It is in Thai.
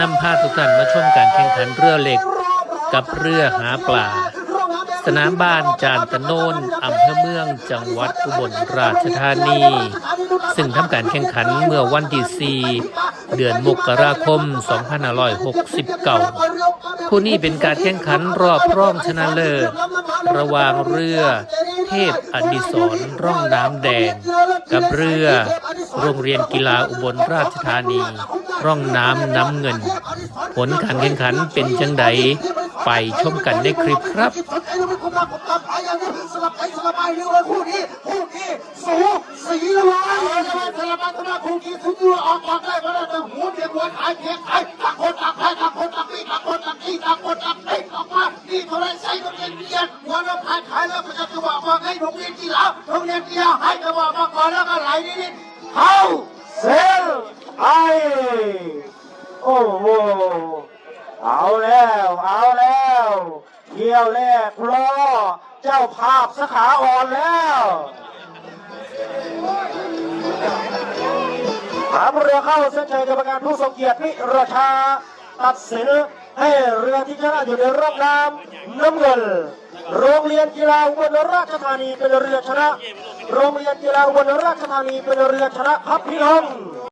นำพาทุกท่านมาชมการแข่งขันเรือเหล็ก กับเรือหาปลา สนามบ้านจานตะโนนอำเภอเมืองจังหวัดอุบลราชธานี ซึ่งทำการแข่งขันเมื่อวันที่4เดือนมกราคม 2569ผู้นี้เป็นการแข่งขันรอบรองชนะเลิศระหว่างเรือ เทพอดิศรร่องน้ำแดง กับเรือ โรงเรียนกีฬาอุบลราชธานี ร่องน้ำน้ำเงิน ผลการแข่งขันเป็นจังใดไปชมกันในคลิปครับไอ้ลูกไม่คุ้มมากผมตัดไปอย่างนี้ส ใส่โรงเรียนเรียนหัวเราขายขายแล้วก็จะบอกว่าให้โรงเรียนกีฬาโรงเรียนกีฬาให้จะบอกมาก่อนแล้วก็ไหลนิดๆเข้าเซลไอโอ้โหเอาแล้ว เอาแล้วเที่ยวแรกรอเจ้าภาพสขาอ่อนแล้วถามเรือเข้าเส้นชัยกรรมการผู้ทรงเกียรตินิรชาตัดสิน ให้เรือที่ชนะอยู่ในรอบน้ำน้ำเงิน โรงเรียนกีฬาอุบลราชธานีเป็นเรือชนะ โรงเรียนกีฬาอุบลราชธานีเป็นเรือชนะครับพี่น้อง